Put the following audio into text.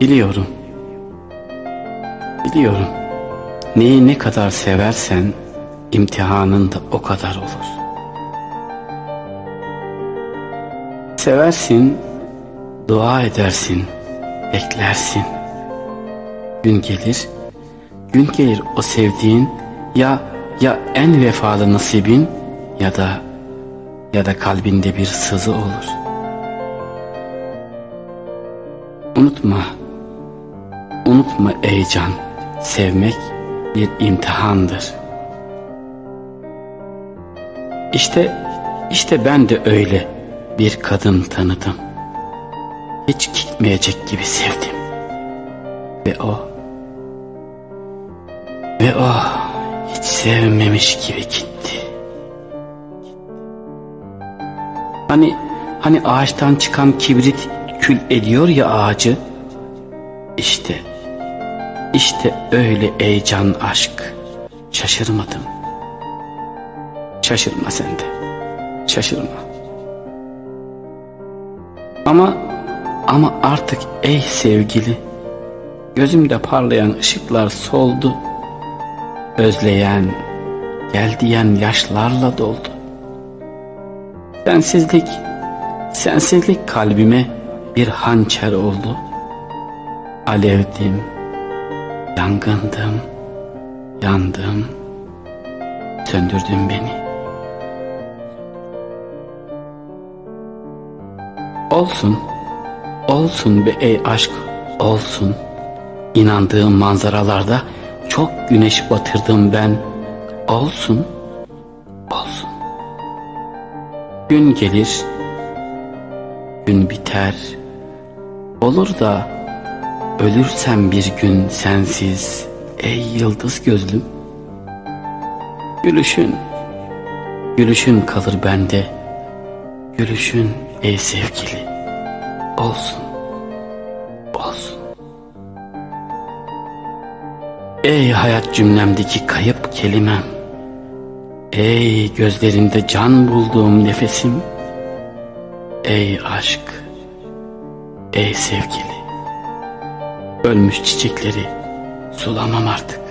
Biliyorum. Biliyorum. Neyi ne kadar seversen imtihanın da o kadar olur. Seversin, dua edersin, beklersin. Gün gelir, gün gelir o sevdiğin ya ya en vefalı nasibin ya da ya da kalbinde bir sızı olur. Unutma, unutma ey can, sevmek bir imtihandır. İşte, işte ben de öyle bir kadın tanıdım. Hiç gitmeyecek gibi sevdim. Ve o, ve o hiç sevmemiş gibi gitti. Hani, hani ağaçtan çıkan kibrit kül ediyor ya ağacı. İşte, işte öyle ey can aşk. Şaşırmadım. Şaşırma sen de. Şaşırma. Ama ama artık ey sevgili gözümde parlayan ışıklar soldu. Özleyen, gel diyen yaşlarla doldu. Sensizlik, sensizlik kalbime bir hançer oldu. Alevdim, yangındım, yandım, söndürdün beni. Olsun, olsun be ey aşk, olsun. İnandığım manzaralarda çok güneş batırdım ben. Olsun, olsun. Gün gelir, gün biter. Olur da ölürsem bir gün sensiz ey yıldız gözlüm. Gülüşün, gülüşün kalır bende. Gülüşün ey sevgili. Olsun, olsun. Ey hayat cümlemdeki kayıp kelimem. Ey gözlerinde can bulduğum nefesim. Ey aşk, ey sevgili. Ölmüş çiçekleri sulamam artık.